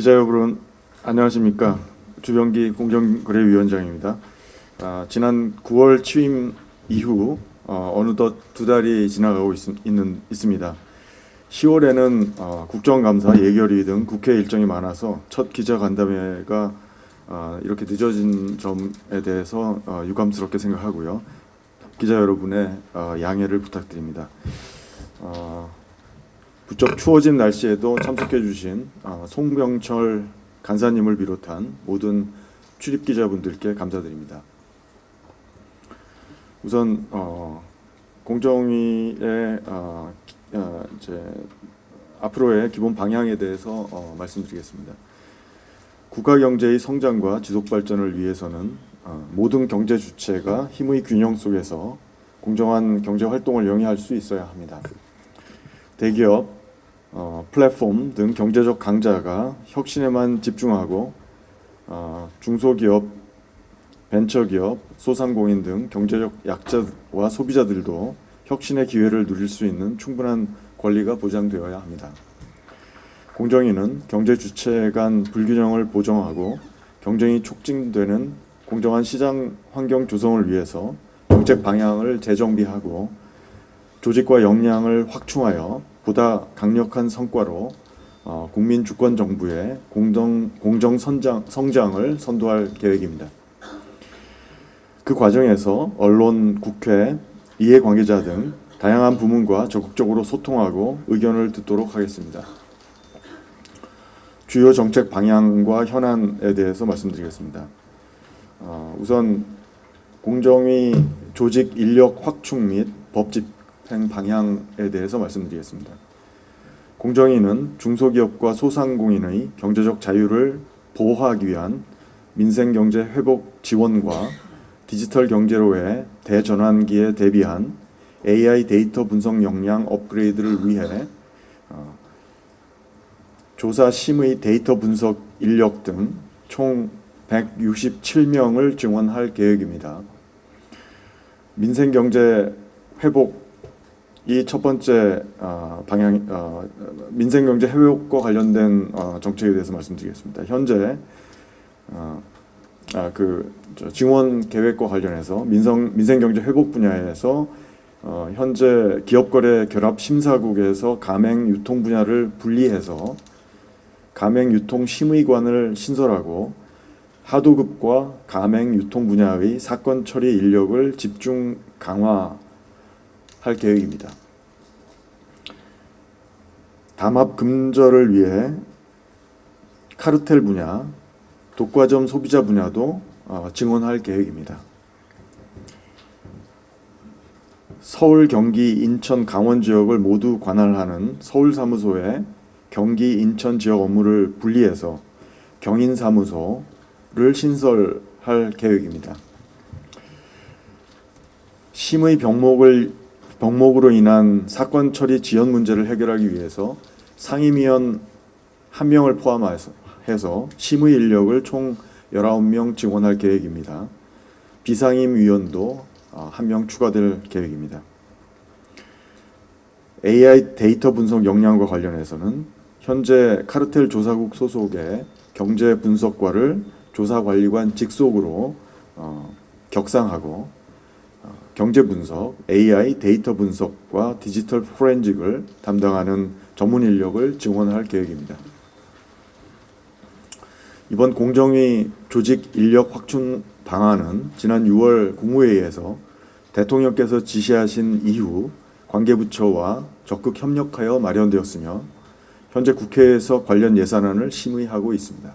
예, 기자 여러분 안녕하십니까 주병기 공정거래위원장입니다. 아, 지난 9월 취임 이후 어, 어느덧 두 달이 지나가고 있, 있는, 있습니다. 10월에는 어, 국정감사, 예결위 등 국회 일정이 많아서 첫 기자 간담회가 어, 이렇게 늦어진 점에 대해서 어, 유감스럽게 생각하고요. 기자 여러분의 어, 양해를 부탁드립니다. 어, 부쩍 추워진 날씨에도 참석해 주신 어, 송병철 간사님을 비롯한 모든 출입 기자분들께 감사드립니다. 우선 어, 공정위의 어, 기- 어, 이제 앞으로의 기본 방향에 대해서 어, 말씀드리겠습니다. 국가 경제의 성장과 지속 발전을 위해서는 어, 모든 경제 주체가 힘의 균형 속에서 공정한 경제 활동을 영위할 수 있어야 합니다. 대기업, 어, 플랫폼 등 경제적 강자가 혁신에만 집중하고 어, 중소기업, 벤처기업, 소상공인 등 경제적 약자와 소비자들도 혁신의 기회를 누릴 수 있는 충분한 권리가 보장되어야 합니다. 공정위는 경제 주체 간 불균형을 보정하고 경쟁이 촉진되는 공정한 시장 환경 조성을 위해서 정책 방향을 재정비하고 조직과 역량을 확충하여 보다 강력한 성과로 어, 국민 주권 정부의 공정 공정 선장, 성장을 선도할 계획입니다. 그 과정에서 언론, 국회, 이해 관계자 등 다양한 부문과 적극적으로 소통하고 의견을 듣도록 하겠습니다. 주요 정책 방향과 현안에 대해서 말씀드리겠습니다. 어, 우선 공정위 조직 인력 확충 및 법 집행 방향에 대해서 말씀드리겠습니다. 공정위는 중소기업과 소상공인의 경제적 자유를 보호하기 위한 민생경제 회복 지원과 디지털 경제로의 대전환기에 대비한 AI 데이터 분석 역량 업그레이드를 위해 어, 조사 심의 데이터 분석 인력 등 총 167명을 증원할 계획입니다. 민생 경제 회복 이 첫 번째 어, 방향 어, 민생 경제 회복과 관련된 어, 정책에 대해서 말씀드리겠습니다. 현재 어, 아, 그 저, 증원 계획과 관련해서 민성 민생 경제 회복 분야에서 어, 현재 기업거래 결합 심사국에서 가맹 유통 분야를 분리해서 가맹 유통 심의관을 신설하고 하도급과 가맹 유통 분야의 사건 처리 인력을 집중 강화 할 계획입니다. 담합 금절을 위해 카르텔 분야, 독과점 소비자 분야도 어, 증원할 계획입니다. 서울, 경기, 인천, 강원 지역을 모두 관할하는 서울 사무소에 경기, 인천 지역 업무를 분리해서 경인 사무소를 신설할 계획입니다. 심의 병목을 병목으로 인한 사건 처리 지연 문제를 해결하기 위해서 상임위원 한 명을 포함해서 해서 심의 인력을 총 19명 증원할 계획입니다. 비상임 위원도 어, 한명 추가될 계획입니다. AI 데이터 분석 역량과 관련해서는 현재 카르텔 조사국 소속의 경제 분석과를 조사관리관 직속으로 어, 격상하고 어, 경제 분석, AI 데이터 분석과 디지털 포렌직을 담당하는 전문 인력을 증원할 계획입니다. 이번 공정위 조직 인력 확충 방안은 지난 6월 국무회의에서 대통령께서 지시하신 이후 관계부처와 적극 협력하여 마련되었으며 현재 국회에서 관련 예산안을 심의하고 있습니다.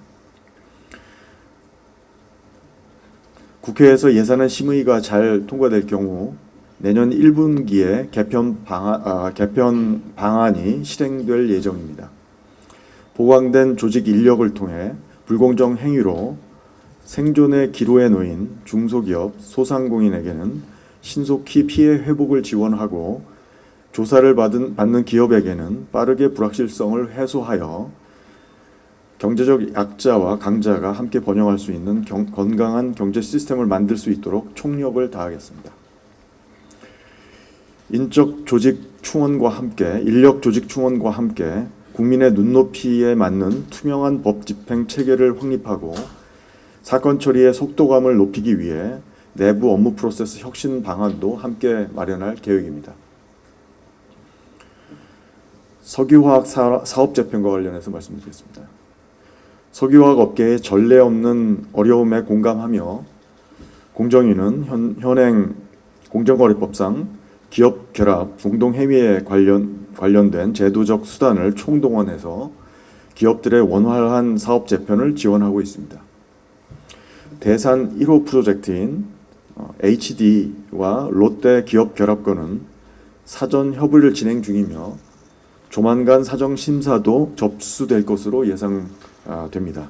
국회에서 예산안 심의가 잘 통과될 경우 내년 1분기에 개편 방안, 아, 개편 방안이 실행될 예정입니다. 보강된 조직 인력을 통해 불공정 행위로 생존의 기로에 놓인 중소기업, 소상공인에게는 신속히 피해 회복을 지원하고 조사를 받은, 받는 기업에게는 빠르게 불확실성을 해소하여 경제적 약자와 강자가 함께 번영할 수 있는 경- 건강한 경제 시스템을 만들 수 있도록 총력을 다하겠습니다. 인적 조직 충원과 함께 인력 조직 충원과 함께 국민의 눈높이에 맞는 투명한 법 집행 체계를 확립하고 사건 처리의 속도감을 높이기 위해 내부 업무 프로세스 혁신 방안도 함께 마련할 계획입니다. 석유화학 사- 사업 재편과 관련해서 말씀드리겠습니다. 석유화학 업계의 전례 없는 어려움에 공감하며 공정위는 현, 현행 공정거래법상 기업 결합 공동 행위에 관련 관련된 제도적 수단을 총동원해서 기업들의 원활한 사업 재편을 지원하고 있습니다. 대산 1호 프로젝트인 어, HD와 롯데 기업 결합권은 사전 협의를 진행 중이며 조만간 사정 심사도 접수될 것으로 예상 됩니다.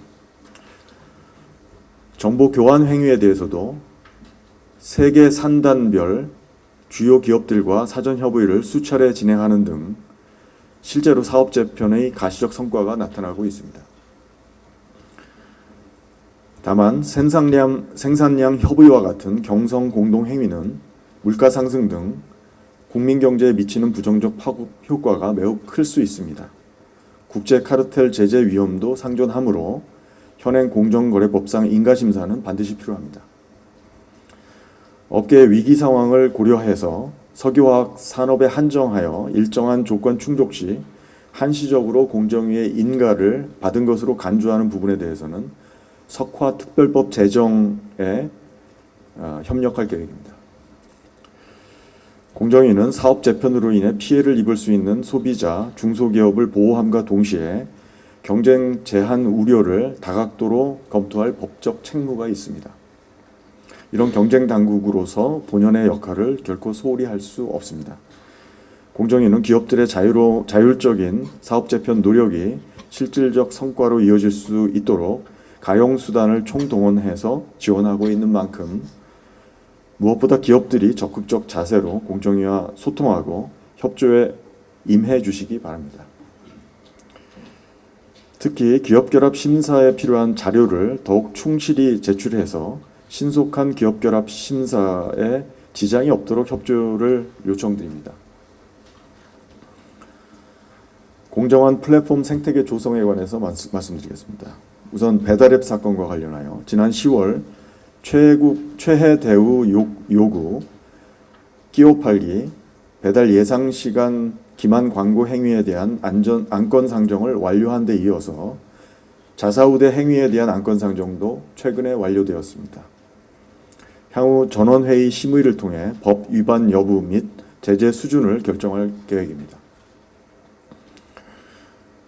정보 교환 행위에 대해서도 세계 산단별 주요 기업들과 사전 협의를 수차례 진행하는 등 실제로 사업 재편의 가시적 성과가 나타나고 있습니다. 다만 생산량 생산량 협의와 같은 경성 공동 행위는 물가 상승 등 국민 경제에 미치는 부정적 파급 효과가 매우 클 수 있습니다. 국제 카르텔 제재 위험도 상존하므로 현행 공정거래법상 인가 심사는 반드시 필요합니다. 업계의 위기 상황을 고려해서 석유화학 산업에 한정하여 일정한 조건 충족 시 한시적으로 공정위의 인가를 받은 것으로 간주하는 부분에 대해서는 석화 특별법 제정에 어, 협력할 계획입니다. 공정위는 사업 재편으로 인해 피해를 입을 수 있는 소비자, 중소기업을 보호함과 동시에 경쟁 제한 우려를 다각도로 검토할 법적 책무가 있습니다. 이런 경쟁 당국으로서 본연의 역할을 결코 소홀히 할 수 없습니다. 공정위는 기업들의 자유로 자율적인 사업 재편 노력이 실질적 성과로 이어질 수 있도록 가용 수단을 총동원해서 지원하고 있는 만큼 무엇보다 기업들이 적극적 자세로 공정위와 소통하고 협조에 임해 주시기 바랍니다. 특히 기업 결합 심사에 필요한 자료를 더욱 충실히 제출해서 신속한 기업 결합 심사에 지장이 없도록 협조를 요청드립니다. 공정한 플랫폼 생태계 조성에 관해서 말씀- 말씀드리겠습니다. 우선 배달앱 사건과 관련하여 지난 10월 최국 최해 대우 요, 요구 끼오 팔기 배달 예상 시간 기만 광고 행위에 대한 안전 안건 상정을 완료한 데 이어서 자사우대 행위에 대한 안건 상정도 최근에 완료되었습니다. 향후 전원회의 심의를 통해 법 위반 여부 및 제재 수준을 결정할 계획입니다.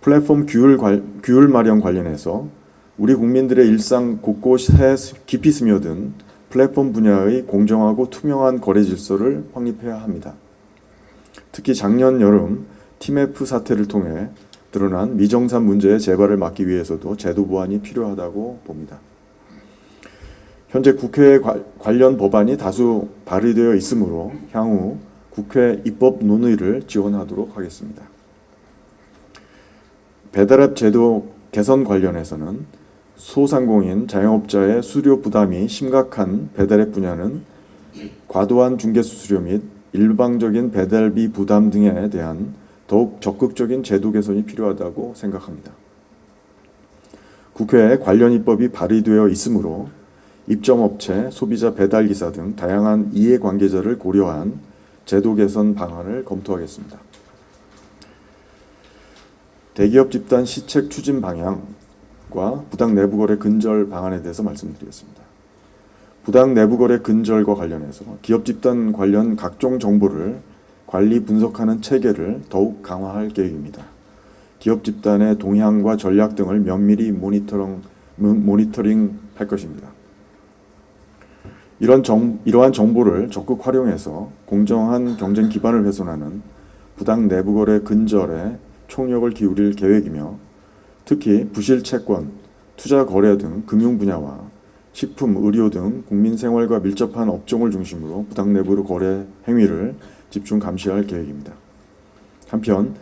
플랫폼 규율, 관- 규율 마련 관련해서 우리 국민들의 일상 곳곳에 깊이 스며든 플랫폼 분야의 공정하고 투명한 거래 질서를 확립해야 합니다. 특히 작년 여름 TMF 사태를 통해 드러난 미정산 문제의 재발을 막기 위해서도 제도 보완이 필요하다고 봅니다. 현재 국회에 관- 관련 법안이 다수 발의되어 있으므로 향후 국회 입법 논의를 지원하도록 하겠습니다. 배달앱 제도 개선 관련해서는 소상공인 자영업자의 수수료 부담이 심각한 배달앱 분야는 과도한 중개 수수료 및 일방적인 배달비 부담 등에 대한 더욱 적극적인 제도 개선이 필요하다고 생각합니다. 국회에 관련 입법이 발의되어 있으므로 입점업체, 소비자 배달기사 등 다양한 이해관계자를 고려한 제도 개선 방안을 검토하겠습니다. 대기업 집단 시책 추진 방향 과 부당 내부 거래 근절 방안에 대해서 말씀드리겠습니다. 부당 내부 거래 근절과 관련해서 기업 집단 관련 각종 정보를 관리 분석하는 체계를 더욱 강화할 계획입니다. 기업 집단의 동향과 전략 등을 면밀히 모니터링, 모니터링 할 것입니다. 이런 정, 이러한 정보를 적극 활용해서 공정한 경쟁 기반을 훼손하는 부당 내부 거래 근절에 총력을 기울일 계획이며 특히 부실 채권, 투자 거래 등 금융 분야와 식품, 의료 등 국민 생활과 밀접한 업종을 중심으로 부당 내부 거래 행위를 집중 감시할 계획입니다. 한편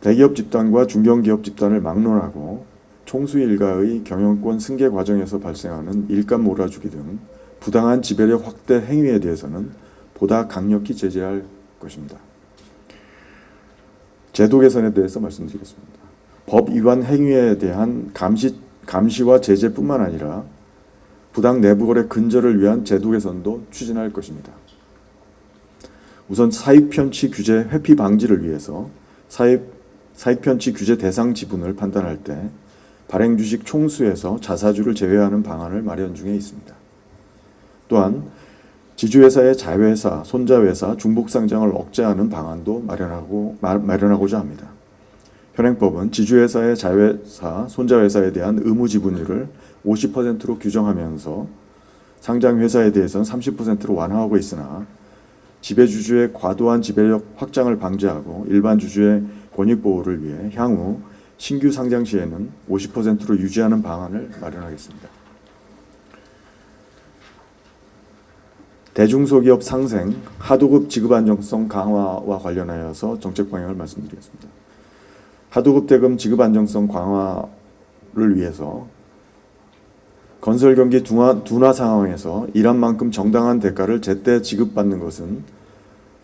대기업 집단과 중견기업 집단을 막론하고 총수 일가의 경영권 승계 과정에서 발생하는 일감 몰아주기 등 부당한 지배력 확대 행위에 대해서는 보다 강력히 제재할 것입니다. 제도 개선에 대해서 말씀드리겠습니다. 법 위반 행위에 대한 감시 감시와 제재뿐만 아니라 부당 내부 거래 근절을 위한 제도 개선도 추진할 것입니다. 우선 사익 편취 규제 회피 방지를 위해서 사익 사익 편취 규제 대상 지분을 판단할 때 발행 주식 총수에서 자사주를 제외하는 방안을 마련 중에 있습니다. 또한 지주회사의 자회사, 손자회사 중복 상장을 억제하는 방안도 마련하고 마, 마련하고자 합니다. 현행법은 지주회사의 자회사, 손자회사에 대한 의무 지분율을 50%로 규정하면서 상장 회사에 대해서는 30%로 완화하고 있으나 지배 주주의 과도한 지배력 확장을 방지하고 일반 주주의 권익 보호를 위해 향후 신규 상장 시에는 50%로 유지하는 방안을 마련하겠습니다. 대중소기업 상생, 하도급 지급 안정성 강화와 관련하여서 정책 방향을 말씀드리겠습니다. 하도급 대금 지급 안정성 강화를 위해서 건설 경기 둔화, 둔화 상황에서 일한 만큼 정당한 대가를 제때 지급받는 것은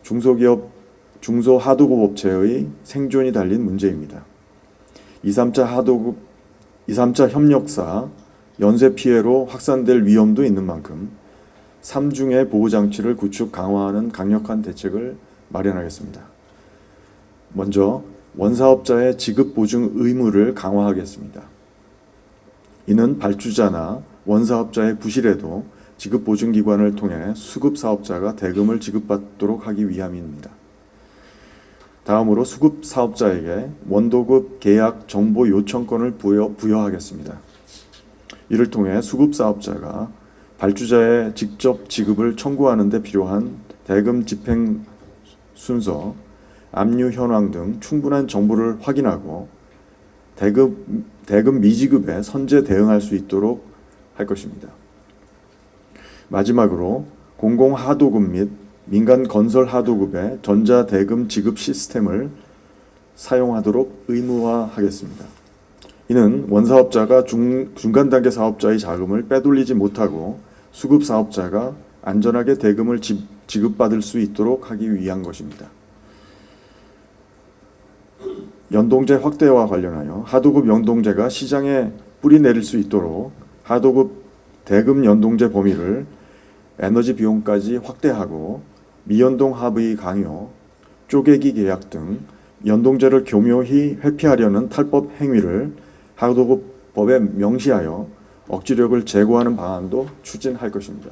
중소기업, 중소 하도급 업체의 생존이 달린 문제입니다. 2, 3차 하도급, 2, 3차 협력사 연쇄 피해로 확산될 위험도 있는 만큼 삼중의 보호 장치를 구축 강화하는 강력한 대책을 마련하겠습니다. 먼저 원사업자의 지급 보증 의무를 강화하겠습니다. 이는 발주자나 원사업자의 부실에도 지급 보증 기관을 통해 수급 사업자가 대금을 지급받도록 하기 위함입니다. 다음으로 수급 사업자에게 원도급 계약 정보 요청권을 부여, 부여하겠습니다. 이를 통해 수급 사업자가 발주자의 직접 지급을 청구하는 데 필요한 대금 집행 순서, 압류 현황 등 충분한 정보를 확인하고 대금, 대금 미지급에 선제 대응할 수 있도록 할 것입니다. 마지막으로 공공 하도급 및 민간 건설 하도급의 전자 대금 지급 시스템을 사용하도록 의무화하겠습니다. 이는 원사업자가 중, 중간 단계 사업자의 자금을 빼돌리지 못하고 수급 사업자가 안전하게 대금을 지, 지급받을 수 있도록 하기 위한 것입니다. 연동제 확대와 관련하여 하도급 연동제가 시장에 뿌리 내릴 수 있도록 하도급 대금 연동제 범위를 에너지 비용까지 확대하고 미연동 합의 강요, 쪼개기 계약 등 연동제를 교묘히 회피하려는 탈법 행위를 하도급 법에 명시하여 억지력을 제고하는 방안도 추진할 것입니다.